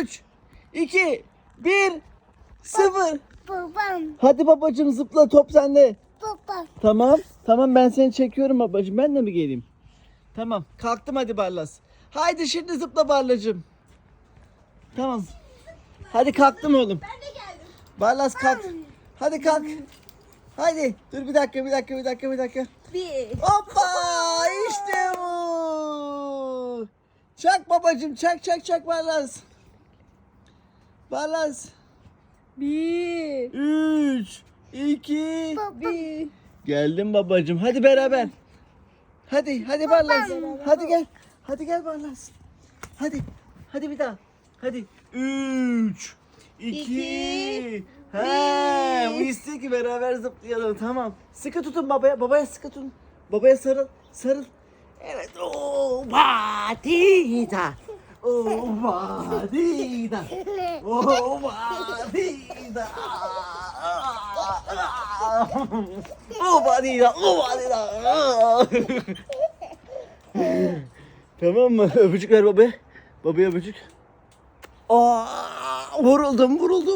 3, 2, 1, 0. Babam. Hadi babacım zıpla top sende. Baba. Tamam. Tamam ben seni çekiyorum babacım. Ben de mi geleyim? Tamam. Kalktım hadi Barlas. Haydi şimdi zıpla Barlacığım. Tamam. Hadi kalktım oğlum. Ben de geldim. Barlas kalk. Hadi kalk. Hadi. Dur bir dakika bir dakika bir dakika bir dakika. Bir. Hoppa işte bu. Çak babacım çak çak çak Barlas. Barlas. Bir. 3, 2, Bir. Geldim babacım. Hadi beraber. Hadi, hadi Barlas. Hadi gel. Hadi gel Barlas. Hadi. Hadi bir daha. Hadi. Üç, iki, İki, He, bu istiyor ki beraber zıplayalım. Tamam. Sıkı tutun babaya. Babaya sıkı tutun. Babaya sarıl. Sarıl. Evet. Oo, badida. Oo, badida. Oo, badida. tamam mı? Öpücük ver babaya. Babaya öpücük. Aa, vuruldum vuruldum.